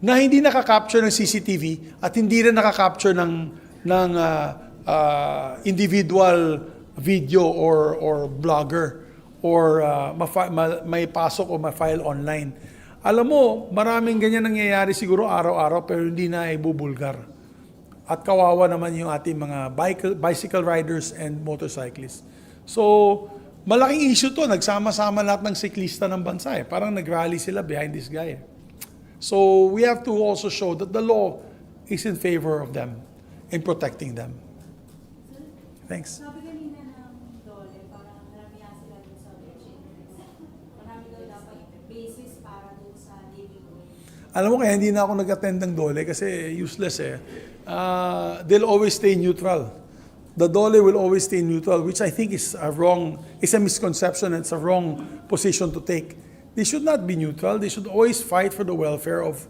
na hindi nakaka-capture ng CCTV at hindi rin nakaka-capture ng ng ah, ah, individual video or or blogger or ah, mafa- ma- may pasok o ma-file online. Alam mo, maraming ganyan nangyayari siguro araw-araw pero hindi na ibubulgar. At kawawa naman yung ating mga bicycle, bicycle riders and motorcyclists. So, malaking issue to. Nagsama-sama lahat ng siklista ng bansa eh. Parang nag-rally sila behind this guy. eh. So, we have to also show that the law is in favor of them in protecting them. Thanks. Alam mo kaya hindi na ako nag-attend ng Dole kasi useless eh. Uh, they'll always stay neutral. The Dole will always stay neutral, which I think is a wrong, is a misconception and it's a wrong position to take. They should not be neutral. They should always fight for the welfare of